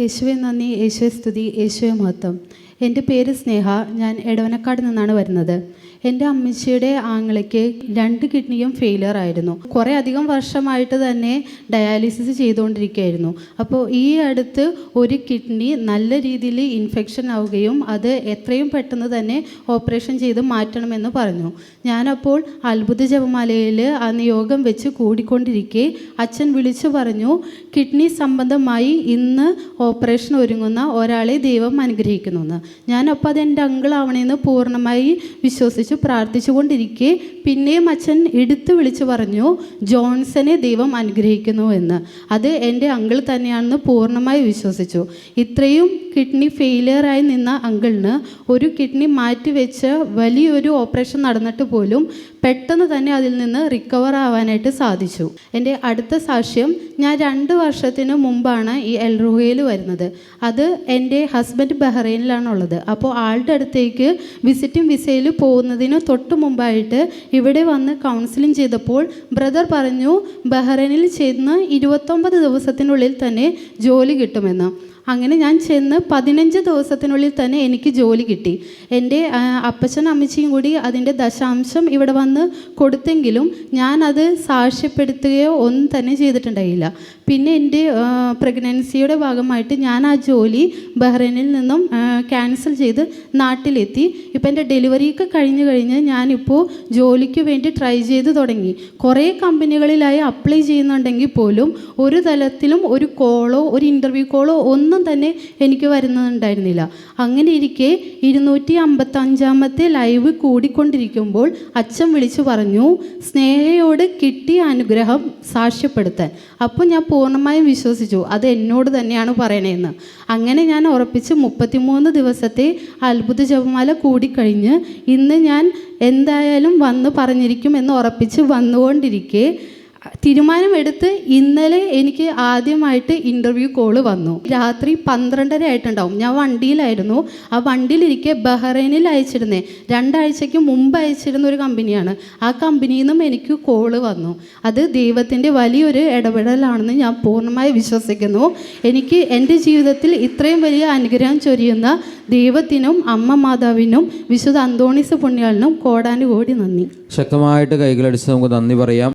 യേശുവെ നന്ദി യേശുവെ സ്തുതി യേശുവെ മഹത്വം. എന്റെ പേര് സ്നേഹ. ഞാൻ എടവനക്കാട് നിന്നാണ് വരുന്നത്. എന്റെ അമ്മച്ചിയുടെ ആങ്ങളയ്ക്ക് രണ്ട് കിഡ്നിയും ഫെയിലിയർ ആയിരുന്നു. കുറേ അധികം വർഷമായിട്ട് തന്നെ ഡയാലിസിസ് ചെയ്തുകൊണ്ടിരിക്കുകയായിരുന്നു. അപ്പോൾ ഈ അടുത്ത് ഒരു കിഡ്നി നല്ല രീതിയിൽ ഇൻഫെക്ഷൻ ആവുകയും അത് എത്രയും പെട്ടെന്ന് തന്നെ ഓപ്പറേഷൻ ചെയ്ത് മാറ്റണമെന്ന് പറഞ്ഞു. ഞാനപ്പോൾ അത്ഭുത ജപമാലയിൽ ആ നിയോഗം വെച്ച് കൂടിക്കൊണ്ടിരിക്കെ അച്ഛൻ വിളിച്ചു പറഞ്ഞു കിഡ്നി സംബന്ധമായി ഇന്ന് ഓപ്പറേഷൻ ഒരുങ്ങുന്ന ഒരാളെ ദൈവം അനുഗ്രഹിക്കുന്നുവെന്ന് ഞാനപ്പോൾ അത് എന്റെ അങ്കിളാവണേന്ന് പൂർണമായി വിശ്വസിച്ച് പ്രാർത്ഥിച്ചുകൊണ്ടിരിക്കെ. പിന്നെയും അച്ഛൻ എടുത്തു വിളിച്ചു പറഞ്ഞു ജോൺസനെ ദൈവം അനുഗ്രഹിക്കുന്നു എന്ന്. അത് എന്റെ അങ്കിൾ തന്നെയാണെന്ന് പൂർണമായി വിശ്വസിച്ചു. ഇത്രയും കിഡ്നി ഫെയിലിയറായി നിന്ന അങ്കിളിന് ഒരു കിഡ്നി മാറ്റി വെച്ച് വലിയൊരു ഓപ്പറേഷൻ നടന്നിട്ട് പോലും പെട്ടെന്ന് തന്നെ അതിൽ നിന്ന് റിക്കവർ ആവാനായിട്ട് സാധിച്ചു. എന്റെ അടുത്ത സാക്ഷ്യം ഞാൻ രണ്ട് വർഷത്തിന് മുമ്പാണ് ഈ എൽറുഹയിൽ വരുന്നത്. അത് എന്റെ ഹസ്ബൻഡ് ബഹ്റൈനിലാണുള്ളത്. അപ്പോൾ ആളുടെ അടുത്തേക്ക് വിസിറ്റിംഗ് വിസയിൽ പോകുന്നതിന് തൊട്ട് മുമ്പായിട്ട് ഇവിടെ വന്ന് കൗൺസിലിംഗ് ചെയ്തപ്പോൾ ബ്രദർ പറഞ്ഞു ബഹ്റൈനിൽ ചെയ്യുന്ന ഇരുപത്തൊമ്പത് ദിവസത്തിനുള്ളിൽ തന്നെ ജോലി കിട്ടുമെന്ന്. അങ്ങനെ ഞാൻ ചെന്ന് പതിനഞ്ച് ദിവസത്തിനുള്ളിൽ തന്നെ എനിക്ക് ജോലി കിട്ടി. എന്റെ അപ്പച്ചനും അമ്മച്ചിയും കൂടി അതിന്റെ ദശാംശം ഇവിടെ വന്ന് കൊടുത്തെങ്കിലും ഞാൻ അത് സാക്ഷ്യപ്പെടുത്തുകയോ ഒന്നും തന്നെ ചെയ്തിട്ടുണ്ടായില്ല. പിന്നെ എന്റെ പ്രഗ്നൻസിയുടെ ഭാഗമായിട്ട് ഞാൻ ആ ജോലി ബഹ്റൈനിൽ നിന്നും ക്യാൻസൽ ചെയ്ത് നാട്ടിലെത്തി. ഇപ്പം എന്റെ ഡെലിവറിയൊക്കെ കഴിഞ്ഞ് കഴിഞ്ഞ് ഞാനിപ്പോൾ ജോലിക്ക് വേണ്ടി ട്രൈ ചെയ്ത് തുടങ്ങി. കുറേ കമ്പനികളിലായി അപ്ലൈ ചെയ്യുന്നുണ്ടെങ്കിൽ പോലും ഒരു തലത്തിലും ഒരു കോളോ ഒരു ഇന്റർവ്യൂ കോളോ ഒന്നും തന്നെ എനിക്ക് വരുന്നുണ്ടായിരുന്നില്ല. അങ്ങനെ ഇരിക്കെ ഇരുന്നൂറ്റി അമ്പത്തഞ്ചാമത്തെ ലൈവ് കൂടിക്കൊണ്ടിരിക്കുമ്പോൾ അച്ഛൻ വിളിച്ചു പറഞ്ഞു സ്നേഹയോട് കിട്ടിയ അനുഗ്രഹം സാക്ഷ്യപ്പെടുത്താൻ. അപ്പോൾ ഞാൻ പൂർണമായും വിശ്വസിച്ചു അത് എന്നോട് തന്നെയാണ് പറയണതെന്ന് അങ്ങനെ ഞാൻ ഉറപ്പിച്ച് മുപ്പത്തിമൂന്ന് ദിവസത്തെ അത്ഭുത ജപമാല കൂടിക്കഴിഞ്ഞ് ഇന്ന് ഞാൻ എന്തായാലും വന്ന് പറഞ്ഞിരിക്കും എന്ന് ഉറപ്പിച്ച് വന്നുകൊണ്ടിരിക്കെ തീരുമാനമെടുത്ത് ഇന്നലെ എനിക്ക് ആദ്യമായിട്ട് ഇന്റർവ്യൂ കോൾ വന്നു. രാത്രി പന്ത്രണ്ടര ആയിട്ടുണ്ടാവും. ഞാൻ വണ്ടിയിലായിരുന്നു. ആ വണ്ടിയിലിരിക്കെ ബഹ്റൈനിൽ അയച്ചിരുന്നേ. രണ്ടാഴ്ചയ്ക്ക് മുമ്പ് അയച്ചിരുന്ന ഒരു കമ്പനിയാണ്. ആ കമ്പനിയിൽ നിന്നും എനിക്ക് കോൾ വന്നു. അത് ദൈവത്തിന്റെ വലിയൊരു ഇടപെടലാണെന്ന് ഞാൻ പൂർണമായി വിശ്വസിക്കുന്നു. എനിക്ക് എന്റെ ജീവിതത്തിൽ ഇത്രയും വലിയ അനുഗ്രഹം ചൊരിയുന്ന ദൈവത്തിനും അമ്മ മാതാവിനും വിശുദ്ധ അന്തോണിസ് പുണ്യാളിനും കോടാനുകോടി നന്ദി. ശക്തമായിട്ട് കൈകളടിച്ച് നമുക്ക് നന്ദി പറയാം.